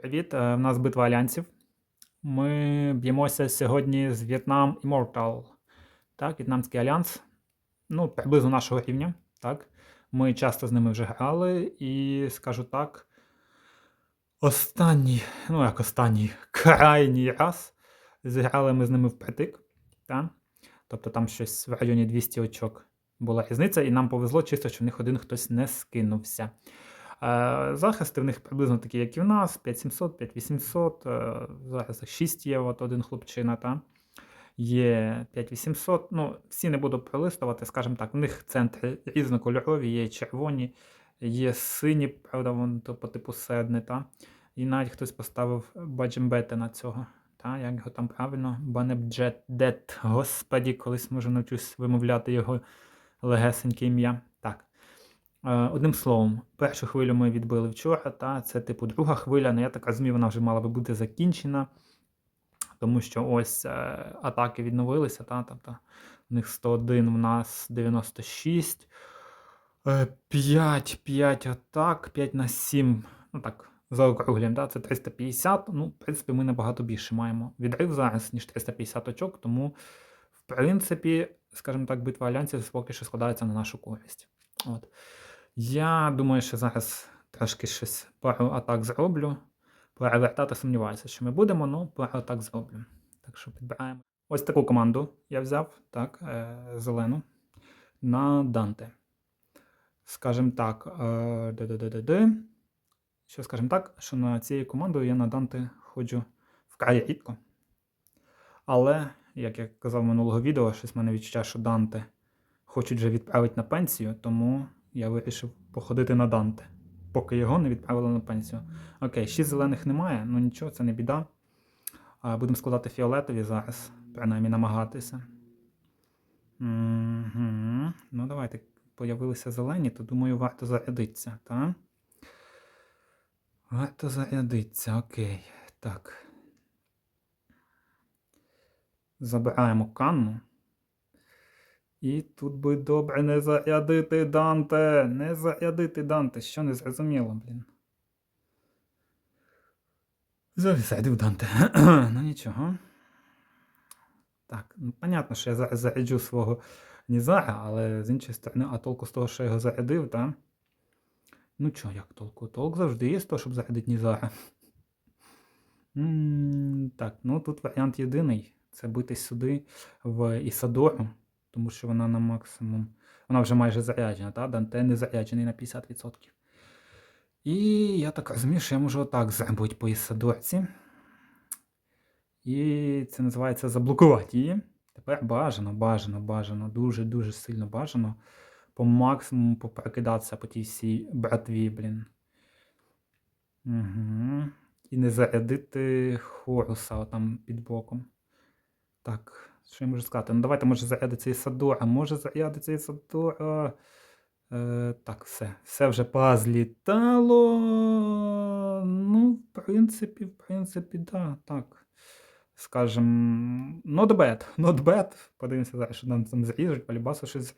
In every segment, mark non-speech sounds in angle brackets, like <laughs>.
Привіт, е, в нас битва альянсів. Ми б'ємося сьогодні з Vietnam Immortal. Так, В'єтнамський альянс. Ну, приблизно нашого рівня. Так. Ми часто з ними вже грали, і скажу так. Останній, ну як останній, <laughs> крайній раз зіграли ми з ними впритик. Так? Тобто там щось в районі 200 очок була різниця, і нам повезло чисто, що в них один хтось не скинувся. Е, Захисти в них приблизно такі, як і в нас: 5700, 5800. е, Зараз 6 є, от один хлопчина. Та? Є 5800. Ну, всі не буду пролистувати, скажімо так, в них центри різнокольорові, є червоні, є сині, правда, вон то по типу седни. Та? І навіть хтось поставив баджембети на цього. Та? Як його там правильно? Банебджет. Дет. Господі, колись може навчусь вимовляти його легесеньке ім'я. Е, Одним словом, першу хвилю ми відбили вчора, та це типу друга хвиля, ну я так розумію, вона вже мала би бути закінчена, тому що ось е, атаки відновилися, та, тобто в них 101, в нас 96, е, 5, 5 атак, 5 на 7, ну так, заокруглюємо, та, це 350, ну, в принципі, ми набагато більше маємо відрив зараз, ніж 350 очок, тому, в принципі, скажімо так, битва альянсів поки що складається на нашу користь. От. Я думаю, що зараз трошки щось пару атак зроблю. Перевертати сумніваюся, що ми будемо, але пару атак зроблю. Так що підбираємо. Ось таку команду я взяв, так, е, зелену, на Данте. Скажімо так, е, де-де-де-де-де. Що скажімо так, що на цією командою я на Данте ходжу вкрай рідко. Але, як я казав минулого відео, щось в мене відчуття, що Данте хочуть вже відправити на пенсію, тому я вирішив походити на Данте, поки його не відправили на пенсію. Окей, шість зелених немає, ну нічого, це не біда. Будемо складати фіолетові зараз, принаймні намагатися. Угу. Ну, давайте, появилися зелені, то думаю, варто зарядитися, так? Варто зарядитися, окей. Так. Забираємо канну. І тут би добре не зарядити Данте. Не зарядити Данте. Що не зрозуміло, блін. Зарядив Данте. <clears throat> ну нічого. Так, ну понятно, що я зараз заряджу свого Нізара, але з іншої сторони, а толку з того, що я його зарядив, так? Ну чого, як толку? Толк завжди є з того, щоб зарядити Нізара. Так, ну тут варіант єдиний. Це битись сюди в Ісадору тому що вона на максимум. Вона вже майже заряджена, та? Данте не заряджений на 50%. І я так розумію, що я можу отак зробити по Ісадорці. І це називається заблокувати її. Тепер бажано, бажано, бажано, дуже-дуже сильно бажано по максимуму попрокидатися по тій всій братві, блін. Угу. І не зарядити Хоруса там під боком. Так. Що я можу сказати? Ну, давайте, може, зарядиться і Садора. Може зарядиться і Садора. Е, так, все. Все вже позлітало. Ну, в принципі, в принципі, да, так. Скажем, not bad, not bad. Подивимося зараз, що нам там зріжуть, полібасу щось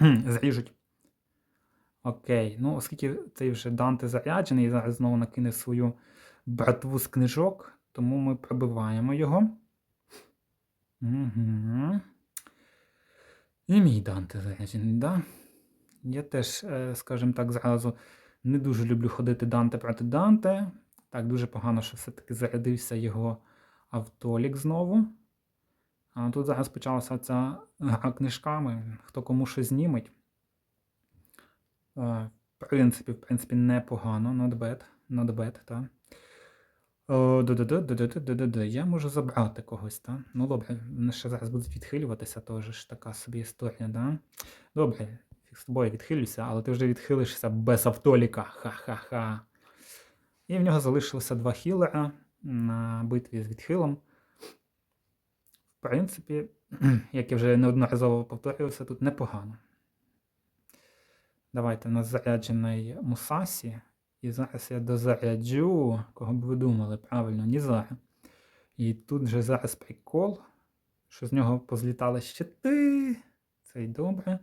<clears throat> зріжуть. Окей, ну, оскільки цей вже Данте заряджений і зараз знову накине свою братву з книжок, тому ми пробиваємо його. Угу. І мій Данте заряджений, да? Я теж, е, скажімо так, зразу не дуже люблю ходити Данте проти Данте. Так, дуже погано, що все-таки зарядився його автолік знову. А тут зараз почалася ця гра книжками, хто кому що зніметь. Е, В принципі, в принципі, непогано, not bad, not bad, так. Я можу забрати когось, так? Ну добре, вони ще зараз будуть відхилюватися, теж ж така собі історія, да? Добре, з тобою відхилюся, але ти вже відхилишся без автоліка. Ха-ха-ха. І в нього залишилося два хілера на битві з відхилом. В принципі, <clears throat> як я вже неодноразово повторювався, тут непогано. Давайте на заряджений Мусасі. І зараз я дозаряджу, кого б ви думали, правильно, Нізара. І тут вже зараз прикол, що з нього позлітали щити. Це й добре.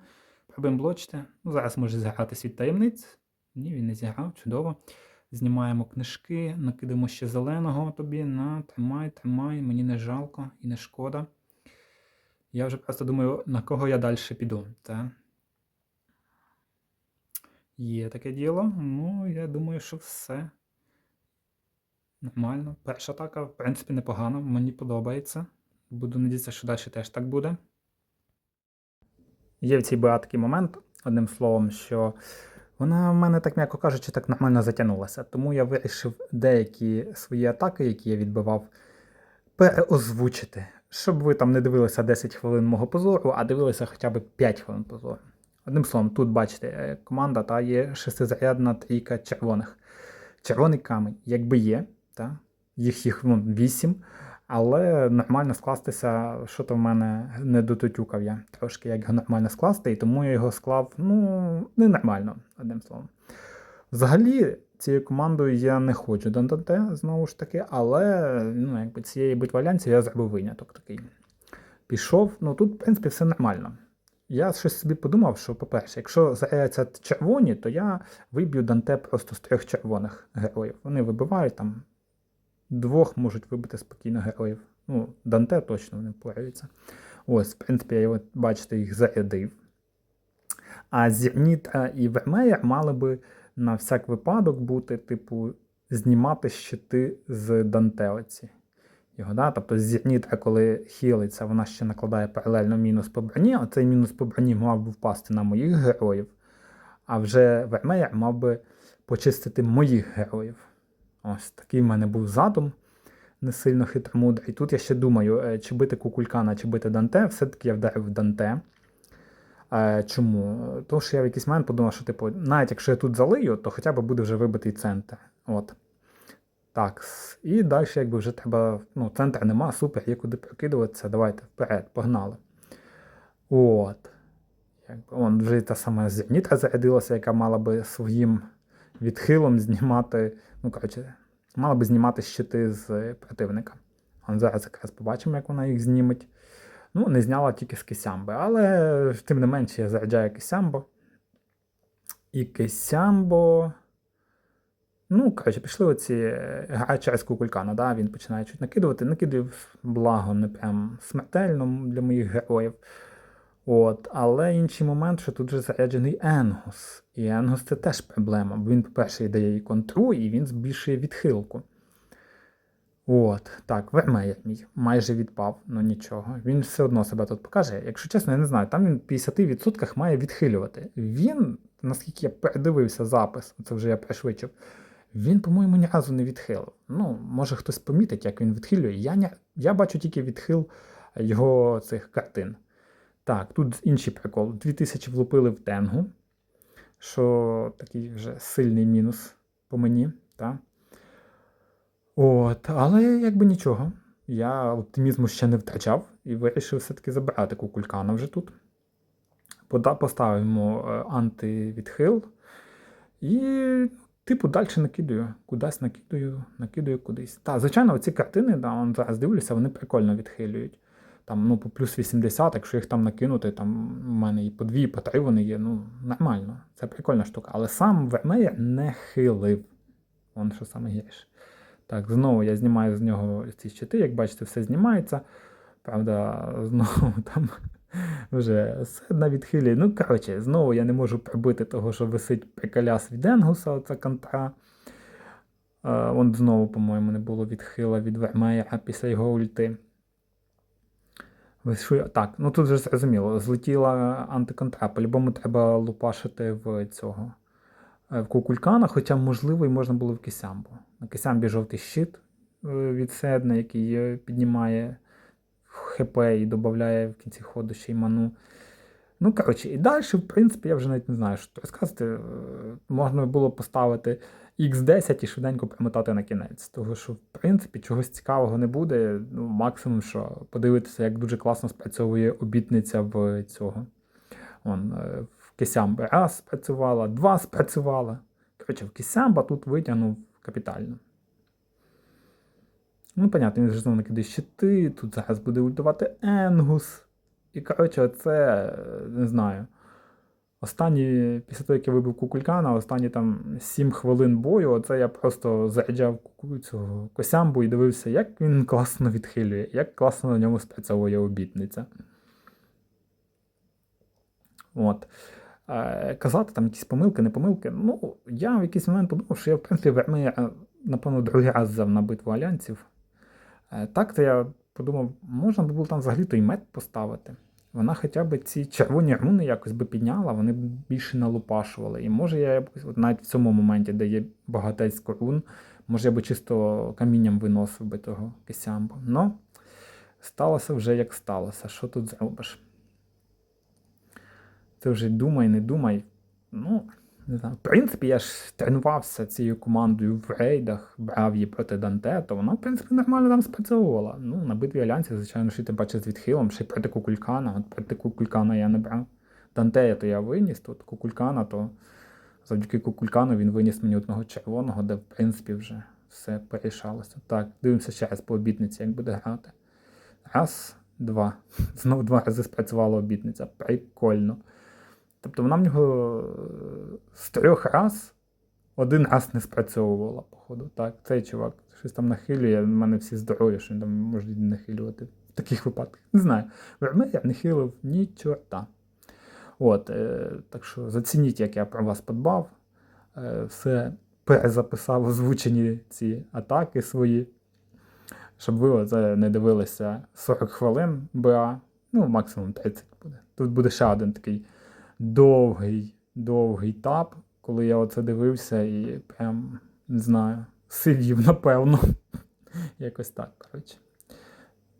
Пробуємо блочити. Ну, Зараз може зіграти світ таємниць. Ні, він не зіграв, чудово. Знімаємо книжки, накидаємо ще зеленого тобі. На, тримай, тримай, мені не жалко і не шкода. Я вже просто думаю, на кого я далі піду. Та? Є таке діло. Ну, я думаю, що все. Нормально. Перша атака, в принципі, непогано, мені подобається. Буду надіятися, що далі теж так буде. Є в цій БА момент, одним словом, що вона в мене, так м'яко кажучи, так нормально затягнулася. Тому я вирішив деякі свої атаки, які я відбивав, переозвучити. Щоб ви там не дивилися 10 хвилин мого позору, а дивилися хоча б 5 хвилин позору. Одним словом, тут бачите, е, команда та є шестизарядна трійка червоних. Червоний камінь, якби є, та? їх їх ну, 8, але нормально скластися, що то в мене не дотутюкав я трошки, як його нормально скласти, і тому я його склав ну, ненормально, одним словом. Взагалі, цією командою я не ходжу до НТТ, знову ж таки, але ну, якби цієї битвалянці я зробив виняток такий. Пішов, ну тут, в принципі, все нормально. Я щось собі подумав, що, по-перше, якщо з'являються червоні, то я виб'ю Данте просто з трьох червоних героїв. Вони вибивають там двох можуть вибити спокійно героїв. Ну, Данте точно не впораються. Ось, в принципі, я його, бачите, їх зарядив. А Зірніта і Вермеєр мали би на всяк випадок бути, типу, знімати щити з Данте оці. Його, да? Тобто Зірніта, коли хілиться, вона ще накладає паралельно мінус по броні, а цей мінус по броні мав би впасти на моїх героїв. А вже Вермеєр мав би почистити моїх героїв. Ось такий в мене був задум, не сильно хитромудрий. Тут я ще думаю, е, чи бити Кукулькана, чи бити Данте. Все-таки я вдарив Данте. Е, Чому? Тому що я в якийсь момент подумав, що типу, навіть якщо я тут залию, то хоча б буде вже вибитий центр. От. Так. І далі, якби вже треба. Ну, центр нема, супер, є куди прокидуватися. Давайте вперед, погнали. От. Якби, он вже та сама Зеніта зарядилася, яка мала би своїм відхилом знімати. Ну, коротше, мала би знімати щити з противника. Он зараз якраз побачимо, як вона їх зніметь. Ну, не зняла тільки з Кисямби, але тим не менше я заряджаю Кисямбо. І Кисямбо. Ну, коротше, пішли оці гра через кукулькана, да? він починає чуть накидувати. Накидує благо не прям смертельно для моїх героїв. От, Але інший момент, що тут вже заряджений Енгус. І Енгус це теж проблема, бо він, по-перше, дає їй контру, і він збільшує відхилку. От, так, Вермеєр мій майже відпав, ну нічого. Він все одно себе тут покаже. Якщо чесно, я не знаю, там він в 50% має відхилювати. Він, наскільки я передивився запис, це вже я пришвидшив, він, по-моєму, ні разу не відхилив. Ну, може хтось помітить, як він відхилює. Я, не, я бачу тільки відхил його цих картин. Так, тут інший прикол. 2000 влупили в тенгу, що такий вже сильний мінус по мені. Так? От, Але якби нічого. Я оптимізму ще не втрачав і вирішив все-таки забирати кукулькана вже тут. Поставимо е, антивідхил. І, типу, далі накидаю. Кудись накидаю, накидаю кудись. Так, звичайно, ці картини, да, он зараз дивлюся, вони прикольно відхилюють там, ну, по плюс 80, якщо їх там накинути, там у мене і по дві, і по три вони є, ну, нормально. Це прикольна штука. Але сам Вермеєр не хилив. Вон що саме гірше. Так, знову я знімаю з нього ці щити, як бачите, все знімається. Правда, <laughs> знову там вже на відхилі. Ну, коротше, знову я не можу пробити того, що висить приколяс від Енгуса, оця контра. Е, знову, по-моєму, не було відхила від Вермеєра після його ульти. Так, ну тут вже зрозуміло, злетіла антиконтра. По-любому треба лупашити в цього е, в кукулькана, хоча, можливо, і можна було в Кисямбу. На Кисямбі жовтий щит е, від Седна, який е, піднімає ХП і додає в кінці ходу ще й ману. Ну, коротше, і далі, в принципі, я вже навіть не знаю, що розказати. Можна було поставити X10 і швиденько примотати на кінець. Того що, в принципі, чогось цікавого не буде. Ну, Максимум, що подивитися, як дуже класно спрацьовує обітниця в цього. Вон, е, в Кисямбі раз спрацювала, два спрацювала. Коротше, в Кисямба тут витягнув капітально. Ну, понятно, він ж знову накидає щити, тут зараз буде ультувати Енгус. І, коротше, це не знаю. Останні, після того, як я вибив кукулькана, останні там 7 хвилин бою, оце я просто заряджав цього косямбу і дивився, як він класно відхилює, як класно на ньому спрацьовує обітниця. От. Е, казати там якісь помилки, не помилки. Ну, я в якийсь момент подумав, що я, в принципі, в армії, е, напевно, другий раз взяв на битву альянсів. Е, Так, то я подумав, можна би було там взагалі той мед поставити. Вона хоча б ці червоні руни якось би підняла, вони б більше налупашували. І може я якось, от навіть в цьому моменті, де є багатецько рун, може я би чисто камінням виносив би того кисямбу. Но сталося вже як сталося. Що тут зробиш? Ти вже думай, не думай. Ну, не знаю. В принципі, я ж тренувався цією командою в рейдах, брав її проти Данте, то вона, в принципі, нормально там спрацьовувала. Ну, на битві Альянсів, звичайно, що ти бачиш з відхилом, ще й проти Кукулькана. От проти Кукулькана я не брав. Дантея то я виніс, тут Кукулькана, то завдяки Кукулькану він виніс мені одного червоного, де, в принципі, вже все порішалося. Так, дивимося ще раз по обітниці, як буде грати. Раз, два. <laughs> Знову два рази спрацювала обітниця. Прикольно. Тобто вона в нього е, з трьох раз один раз не спрацьовувала, походу. Так, цей чувак щось там нахилює, в мене всі здорові, що він там може нахилювати в таких випадках. Не знаю. В я не хилив ні чорта. От, е, так що зацініть, як я про вас подбав. Е, все перезаписав озвучені ці атаки свої. Щоб ви оце не дивилися 40 хвилин БА, ну максимум 30 буде. Тут буде ще один такий довгий, довгий тап, коли я оце дивився і прям не знаю, сидів, напевно. <laughs> Якось так, коротше.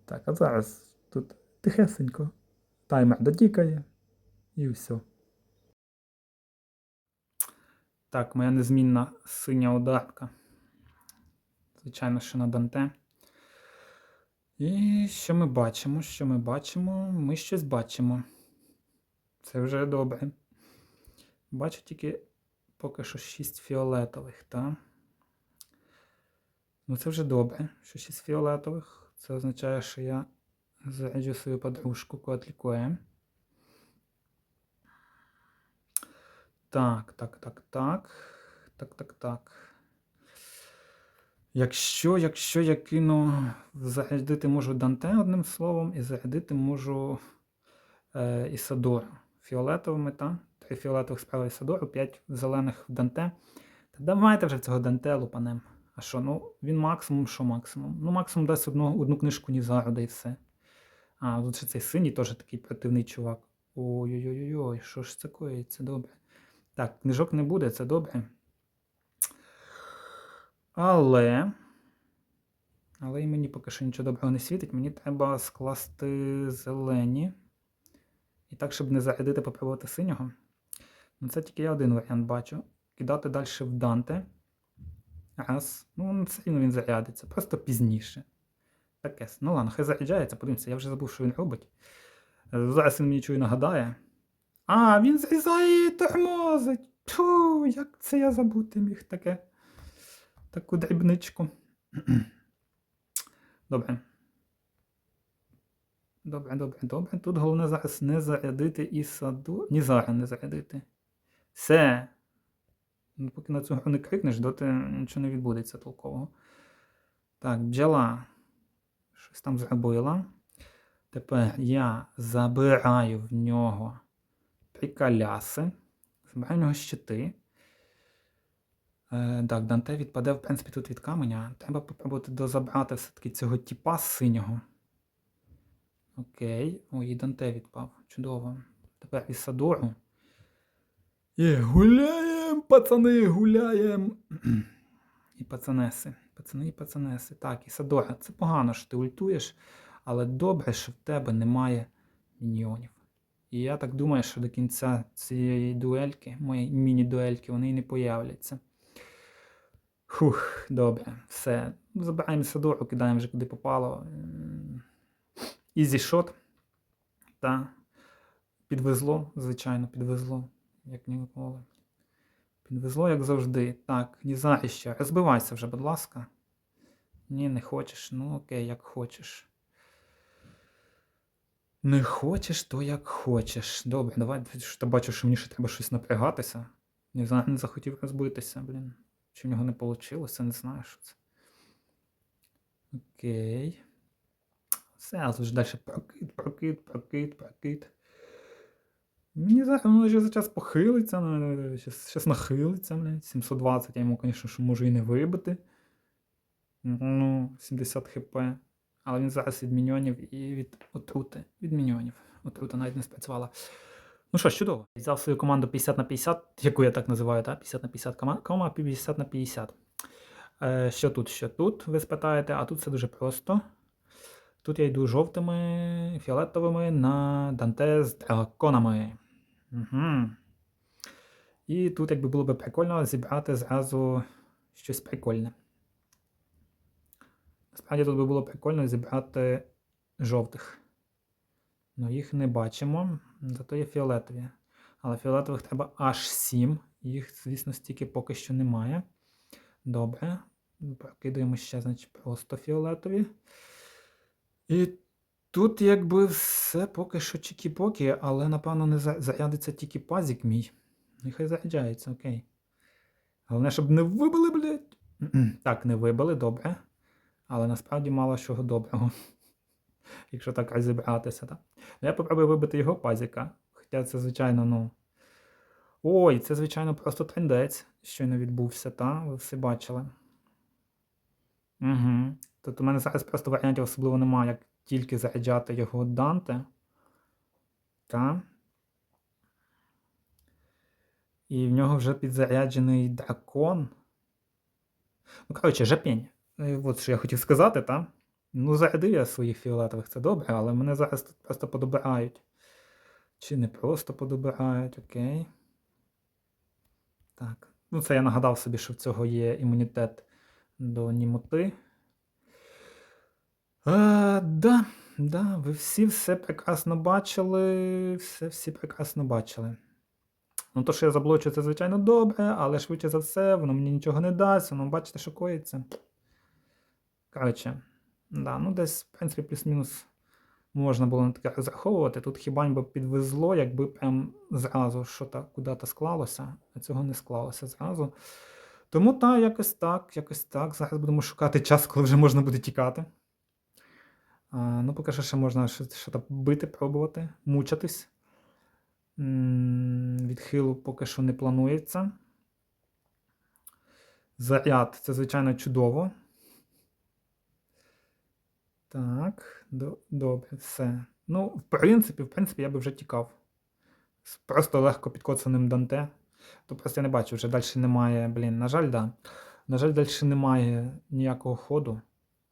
Так, а зараз тут тихесенько. Таймер дотікає і все. Так, моя незмінна синя ударка. Звичайно, що на Данте. І що ми бачимо? Що ми бачимо? Ми щось бачимо. Це вже добре. Бачу тільки поки що 6 фіолетових, так? Ну це вже добре, що 6 фіолетових. Це означає, що я заряджу свою подружку Котлікує. Так, так, так, так. Так, так, так. Якщо, якщо я кину, зарядити можу Данте одним словом, і зарядити можу е, Ісадора фіолетовими, та? Три фіолетових справа Ісадору, п'ять зелених в Данте. Та давайте вже цього Данте лупанем. А що, ну, він максимум, що максимум? Ну, максимум дасть одну, одну книжку Нізару, да і все. А, тут ще цей синій теж такий противний чувак. Ой-ой-ой, що ж це коїться, добре. Так, книжок не буде, це добре. Але. Але і мені поки що нічого доброго не світить. Мені треба скласти зелені. І так, щоб не зарядити, попробувати синього. Ну, це тільки я один варіант бачу. Кидати далі в Данте. Раз. Ну, все рівно він зарядиться. Просто пізніше. Таке. Ну ладно, хай заряджається, подивимося, я вже забув, що він робить. Зараз він мені чую нагадає. А, він зрізає і тормозить. Ту, як це я забути міг таке. Таку дрібничку. <clears throat> Добре. Добре, добре, добре. Тут головне зараз не зарядити і саду. Ні зараз не зарядити. Все. Ну, Поки на цю гру не крикнеш, доти нічого не відбудеться толкового. Так, бджола. Щось там зробила. Тепер я забираю в нього приколяси. Забираю в нього щити. Е, так, Данте відпаде, в принципі, тут від каменя. Треба попробувати дозабрати все-таки цього тіпа синього. Окей. Ой, і Данте відпав. Чудово. Тепер Ісадору. І гуляєм, пацани, гуляєм. <clears throat> І пацанеси. Пацани і пацанеси. Так, Ісадора, це погано, що ти ультуєш, але добре, що в тебе немає міньйонів. І я так думаю, що до кінця цієї дуельки, моєї міні-дуельки, вони і не появляться. Хух, добре, все. Забираємо Ісадору, кидаємо вже куди попало. Ізі шот. Та підвезло, звичайно, підвезло, як ніколи. Підвезло, як завжди. Так, Нізаріще, розбивайся вже, будь ласка. Ні, не хочеш. Ну окей, як хочеш. Не хочеш, то як хочеш. Добре, давай. Що бачу, що мені ще треба щось напрягатися. Не знаю, не захотів розбитися, блін. Чи в нього не вийшло, не знаю, що це. Окей. Все, тут далі прокид, прокид, прокид, прокид. Мені зараз воно вже за час похилиться, ну, зараз нахилиться, блядь. 720 я йому, звісно, що можу і не вибити. Ну, 70 хп. Але він зараз від міньйонів і від отрути. Від міньйонів. Отрута навіть не спрацювала. Ну що чудово. Взяв свою команду 50 на 50, яку я так називаю, так? 50 на 50 команда, кома 50 на 50. Е, що тут, що тут, ви спитаєте, а тут все дуже просто. Тут я йду жовтими, фіолетовими на Данте з драконами. Угу. І тут, якби було б прикольно, зібрати зразу щось прикольне. Насправді тут би було прикольно зібрати жовтих. Ну, їх не бачимо, зато є фіолетові. Але фіолетових треба аж 7. Їх, звісно, стільки поки що немає. Добре. Прокидаємо ще, значить, просто фіолетові. І тут, якби все поки що чікі-покі, але, напевно, не зарядиться тільки пазік мій. Нехай заряджається, окей. Головне, щоб не вибили, блядь. Так, не вибили, добре. Але насправді мало чого доброго. <laughs> Якщо так розібратися. Так? Ну, я попробую вибити його пазіка. Хоча це, звичайно, ну. Ой, це, звичайно, просто трендець, щойно відбувся, та? Ви все бачили. Угу. Тобто у мене зараз просто варіантів особливо немає, як тільки заряджати його Данте. Та? І в нього вже підзаряджений дракон. Ну, коротше, жапінь. От що я хотів сказати, та? Ну, зарядив я своїх фіолетових, це добре, але мене зараз тут просто подобирають. Чи не просто подобирають, окей. Так. Ну, це я нагадав собі, що в цього є імунітет до німоти. А, да, да, ви всі все прекрасно бачили. Все всі прекрасно бачили. Ну, то, що я заблочу, це, звичайно, добре, але швидше за все, воно мені нічого не дасть, воно бачите, що коїться. Коротше, да, ну десь, в принципі, плюс-мінус можна було на таке розраховувати. Тут хіба б підвезло, якби прям зразу що куди-то склалося, а цього не склалося зразу. Тому так, якось так, якось так. Зараз будемо шукати час, коли вже можна буде тікати. Ну, поки що ще можна щось бити, пробувати, мучатись. Відхилу поки що не планується. Заряд це, звичайно, чудово. Так, до, добре, все. Ну, в принципі, в принципі, я би вже тікав. З просто легко підкоцаним Данте. То просто я не бачу, вже далі немає, блін, на жаль, да. На жаль, далі немає ніякого ходу,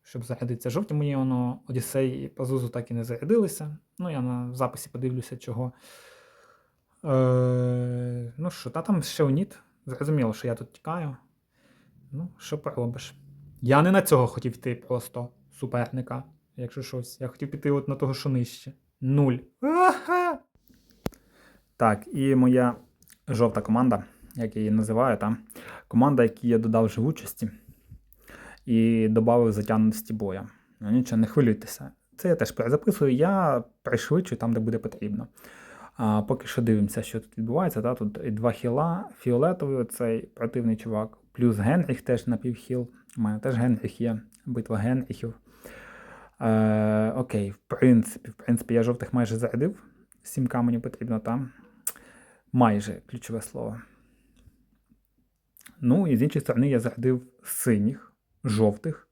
щоб зарядитися. Жовті мої воно Одіссей і Пазузу так і не зарядилися. Ну, я на записі подивлюся, чого. Е, Ну що, та там ще уніт. Зрозуміло, що я тут тікаю. Ну, що поробиш? Я не на цього хотів йти просто суперника, якщо щось. Я хотів піти от на того, що нижче. Нуль. Ага! Так, і моя жовта команда, як я її називаю, там. команда, яку я додав живучості і додав затягнутості боя. Ну, нічого, не хвилюйтеся. Це я теж перезаписую, я пришвидшую там, де буде потрібно. А Поки що дивимося, що тут відбувається. Та? Тут два хіла, фіолетовий оцей противний чувак, плюс Генріх теж на півхіл. У мене теж Генріх є, битва Генріхів. Е, Окей, в принципі, в принципі, я жовтих майже зарядив. Сімка мені потрібно там. Майже ключове слово. Ну, і з іншої сторони, я зарядив синіх, жовтих.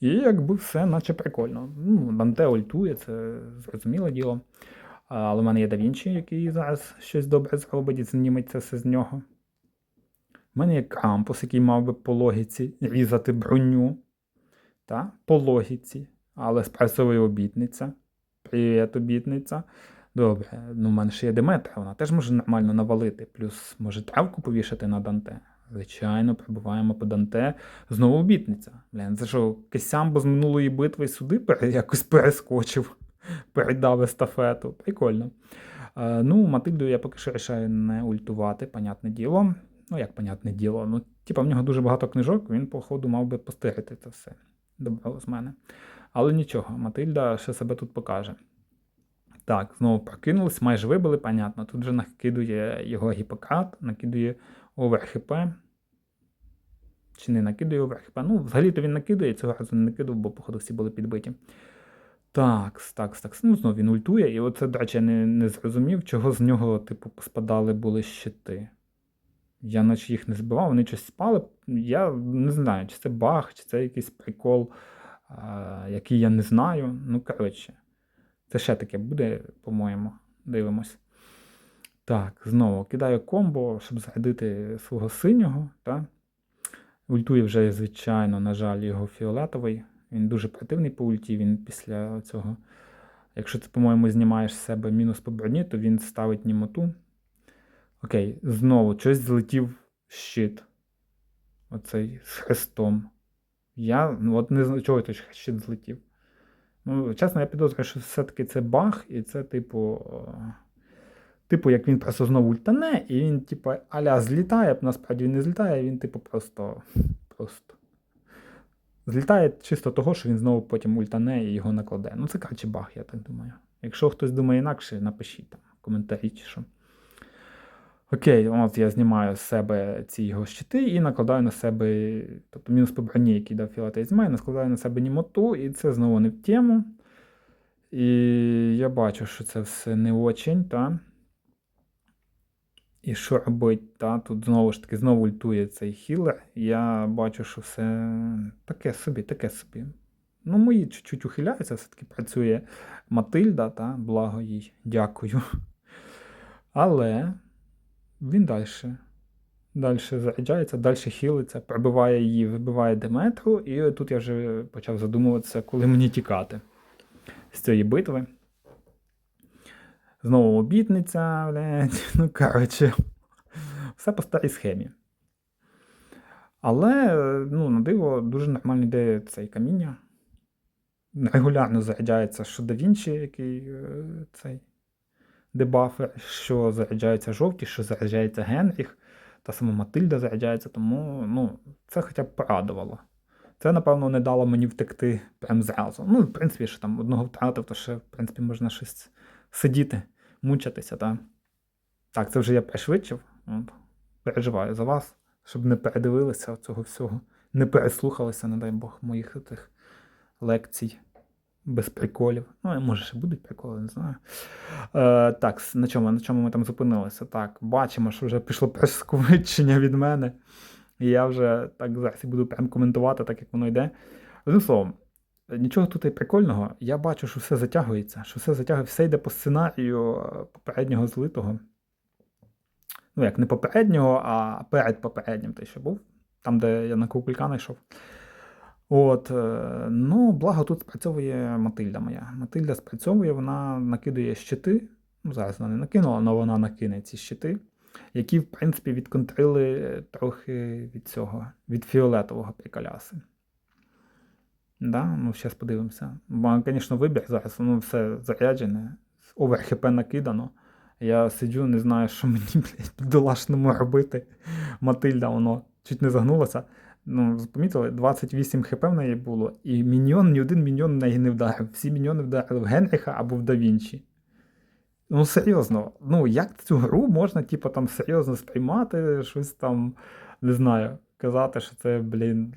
І якби все наче прикольно. Ну, Данте ультує, це зрозуміле діло. Але в мене є DaVinci, який зараз щось добре зробить і зніметься все з нього. У мене є Крампус, який мав би по логіці різати броню. Та? По логіці. Але спрацьовує обітниця. Привіт, обітниця. Добре, ну в мене ще є Деметра, вона теж може нормально навалити. Плюс може травку повішати на Данте. Звичайно, прибуваємо по Данте. Знову обітниця. Блін, це що, Кесямбо з минулої битви сюди якось перескочив передав естафету. Прикольно. Е, ну, Матильду я поки що рішаю не ультувати, понятне діло. Ну, як понятне діло. Ну, типа, в нього дуже багато книжок, він, походу, мав би постирити це все. Добро з мене. Але нічого, Матильда ще себе тут покаже. Так, знову прокинулись, майже вибили, понятно. Тут вже накидує його гіпократ, накидує оверхп. Чи не накидує оверхп? Ну, взагалі-то він накидує, цього разу не накидав, бо, походу, всі були підбиті. Так, так, так. Ну, знову він ультує. І оце, до речі, я не, не зрозумів, чого з нього, типу, спадали були щити. Я наче їх не збивав, вони щось спали. Я не знаю, чи це баг, чи це якийсь прикол, а, який я не знаю. Ну, коротше, це ще таке буде, по-моєму. Дивимось. Так, знову кидаю комбо, щоб зарядити свого синього. Так? Ультує вже, звичайно, на жаль, його фіолетовий. Він дуже противний по ульті, він після цього. Якщо ти, по-моєму, знімаєш з себе мінус по броні, то він ставить німоту. Окей, знову щось злетів щит. Оцей з хрестом. Я ну, от не знаю, чого той щит злетів. Ну, чесно, я підозрюю, що все-таки це баг, і це, типу. Типу, як він просто знову ультане, і він, типу, аля злітає, насправді він не злітає, він, типу, просто. просто. Злітає чисто того, що він знову потім ультане і його накладе. Ну, це коротше баг, я так думаю. Якщо хтось думає інакше, напишіть там в коментарі чи що. Окей, от я знімаю з себе ці його щити і накладаю на себе, тобто мінус по броні, який дав філата і знімаю, накладаю на себе німоту, і це знову не в тему. І я бачу, що це все не очень, та. І що робить, та? Тут знову ж таки знову ультує цей хілер. Я бачу, що все таке собі, таке собі. Ну, мої чуть-чуть ухиляються, все-таки працює Матильда, та, благо їй, дякую. Але він далі. Далі заряджається, далі хілиться, пробиває її, вибиває Деметру, і тут я вже почав задумуватися, коли мені тікати з цієї битви. Знову обітниця, блядь, <laughs> ну коротше, все по старій схемі. Але, ну, на диво, дуже нормально йде цей каміння. Регулярно заряджається що Вінчі, який е, цей дебафер, що заряджаються жовті, що заряджається Генріх, та сама Матильда заряджається, тому ну, це хоча б порадувало. Це, напевно, не дало мені втекти прям зразу. Ну, в принципі, що там одного втратив, то ще, в принципі, можна щось сидіти, мучитися. Та? Так, це вже я пришвидшив. Переживаю за вас, щоб не передивилися цього всього, не переслухалися, не дай Бог, моїх тих лекцій без приколів. Ну, може, ще будуть приколи, не знаю. Е, так, на чому, на чому ми там зупинилися? Так, бачимо, що вже пішло прискорення від мене. І я вже так зараз буду прям коментувати, так як воно йде. Одним словом, нічого тут і прикольного. Я бачу, що все затягується, що все затягується, все йде по сценарію е, попереднього злитого. Ну, як не попереднього, а перед попереднім той, що був, там, де я на кукулькана йшов. От, е, ну, благо тут спрацьовує Матильда моя. Матильда спрацьовує, вона накидує щити. Ну, зараз вона не накинула, але вона накине ці щити, які, в принципі, відконтрили трохи від цього, від фіолетового приколяси. Да? Ну, зараз подивимося. Бо, звісно, вибір зараз, воно все заряджене, овер накидано. Я сиджу, не знаю, що <laughs> мені, блядь, бідолашному робити. Матильда, воно чуть не загнулося. Ну, помітили, 28 хп в неї було, і міньйон, ні один міньйон в неї не вдарив. Всі міньйони вдарили в Генріха або в Давінчі. Ну, серйозно, ну як цю гру можна, типу, там серйозно сприймати, щось там, не знаю, казати, що це, блін,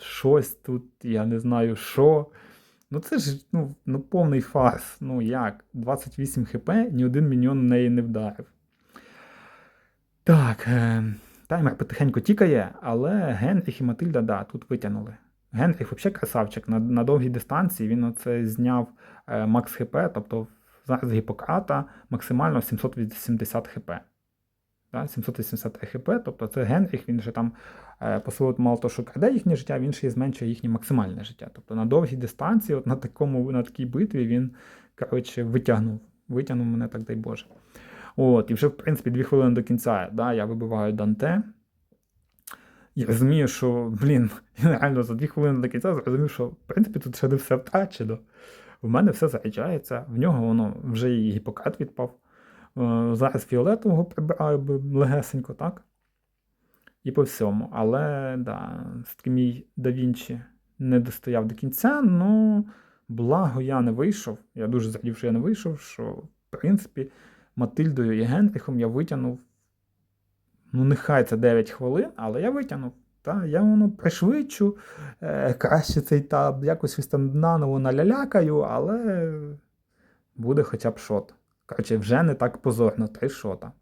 щось тут, я не знаю що. Ну це ж ну, ну, повний фарс. Ну як? 28 хп, ні один міньйон в неї не вдарив. Так. Е... Таймер потихеньку тікає, але Генріх і Матильда, да, тут витягнули. Генріх взагалі красавчик на на довгій дистанції. Він оце зняв е, Макс ХП, тобто зараз Гіппократа максимально 780 ХП. Да, 780 ХП, тобто це Генріх, він же там е, посилив мало того, що краде їхнє життя, він ще й зменшує їхнє максимальне життя. Тобто на довгій дистанції, от на такому, на такій битві він коротше, витягнув. Витягнув мене, так дай Боже. От, І вже, в принципі, дві хвилини до кінця да, я вибиваю Данте. Я розумію, що, блін, <laughs> реально за дві хвилини до кінця зрозумів, що в принципі тут ще не все втрачено. В мене все заряджається, в нього воно вже і гіпократ відпав. Е, зараз фіолетового прибираю легесенько, так? І по всьому. Але, да, все-таки мій да Вінчі не достояв до кінця, ну, Благо я не вийшов. Я дуже зрадів, що я не вийшов, що, в принципі, Матильдою і Генріхом я витягнув. Ну, нехай це 9 хвилин, але я витягнув. Та, я воно пришвидшу, е, краще цей таб, якось там наново налялякаю, але буде хоча б шот. Коротше, вже не так позорно, три шота.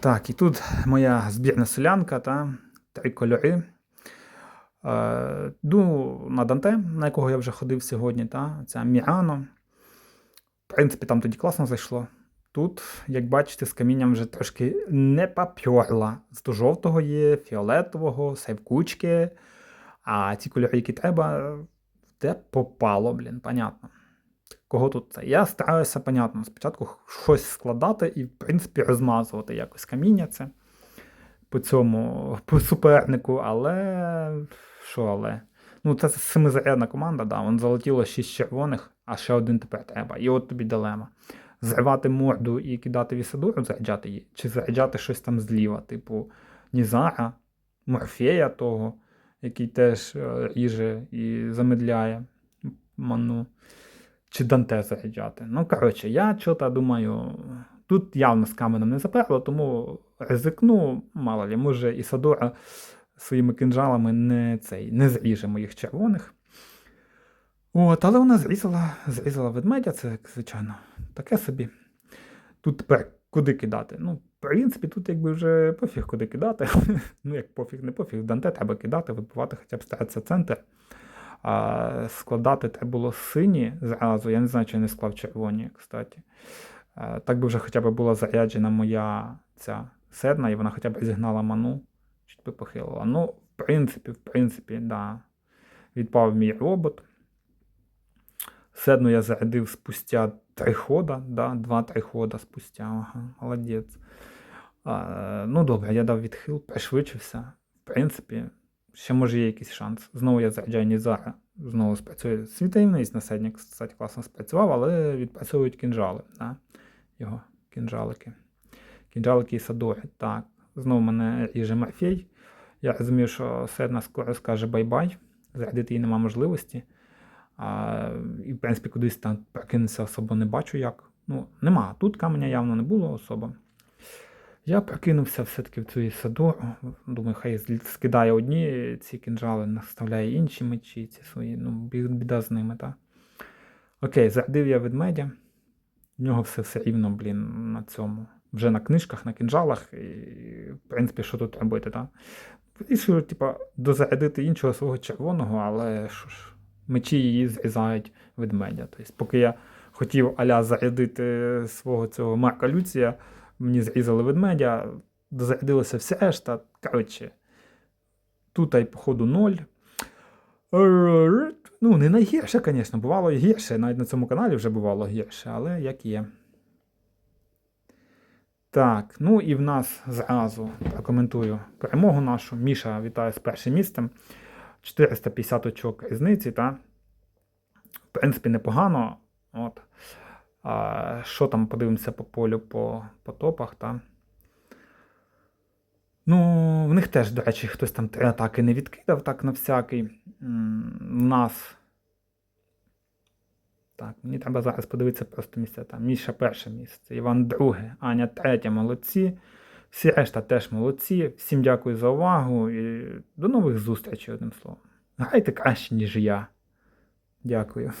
Так, і тут моя збірна солянка та три кольори. Е, Йду на Данте, на якого я вже ходив сьогодні, та, це Міано. В принципі, там тоді класно зайшло. Тут, як бачите, з камінням вже трошки не попьорла. З жовтого є, фіолетового, сейвкучки. А ті кольори, які треба, де попало, блін, понятно. Кого тут це? Я стараюся, понятно, спочатку щось складати і, в принципі, розмазувати якось каміння це по цьому, по супернику, але. Що, але? Ну, це семизарядна команда, да, вон залетіло 6 червоних, а ще один тепер треба. І от тобі дилема. Зривати морду і кидати вісадуру, заряджати її, чи заряджати щось там зліва, типу Нізара, Морфея того, який теж е, ріже і замедляє ману, чи Данте заряджати. Ну, коротше, я чого-то думаю, тут явно з каменем не заперло, тому ризикну, мало лі, може, і Садора своїми кинжалами не цей, не зріже моїх червоних. От, але вона зрізала, зрізала ведмедя, це, звичайно, таке собі. Тут тепер куди кидати? Ну, в принципі, тут якби вже пофіг куди кидати. <laughs> ну, як пофіг, не пофіг, Данте треба кидати, вибивати хоча б старатися центр. А складати треба було сині зразу. Я не знаю, чи не склав червоні, кстати. Так би вже хоча б була заряджена моя ця седна, і вона хоча б зігнала ману, чуть би похилила. Ну, в принципі, в принципі, да. Відпав мій робот. Седну я зарядив спустя три хода, да, два-три хода спустя. Ага, молодець. А, ну добре, я дав відхил, пришвидшився. В принципі, ще може є якийсь шанс. Знову я заряджаю Нізара. Знову спрацює світильність, наседник, кстати, класно спрацював, але відпрацьовують кінжали. Да? Його кінжалики. Кінжалики і садори. Так, знову мене ріже Морфей. Я розумію, що Седна скоро скаже бай-бай. Зарядити її нема можливості. А, І, в принципі, кудись там прокинутися особо не бачу як. Ну, нема. Тут каменя явно не було особо. Я прокинувся все-таки в цю садору. Думаю, хай скидає одні ці кінжали, наставляє інші мечі, ці свої. Ну, біда з ними, так. Окей, зарядив я ведмедя. В нього все все рівно, блін, на цьому. Вже на книжках, на кінжалах, і, в принципі, що тут робити, так? Вирішую, типа, дозарядити іншого свого червоного, але що ж, мечі її зрізають ведмедя. Тобто, поки я хотів аля зарядити свого цього Марка Люція, мені зрізали ведмедя, дозарядилося все решта. Коротше, тут, походу, ноль. Ну, не найгірше, звісно, бувало і гірше. Навіть на цьому каналі вже бувало гірше, але як є. Так, ну і в нас зразу прокоментую перемогу нашу. Міша вітає з першим місцем. 450 очок різниці, та? в принципі, непогано. От. А, Що там подивимося по полю по по топах, та? Ну, в них теж, до речі, хтось там три атаки не відкидав, так на всякий. У нас. Так, мені треба зараз подивитися просто місця. Там Міша перше місце, Іван друге, Аня третє, молодці. Всі решта теж молодці. Всім дякую за увагу і до нових зустрічей, одним словом. Грайте краще, ніж я. Дякую.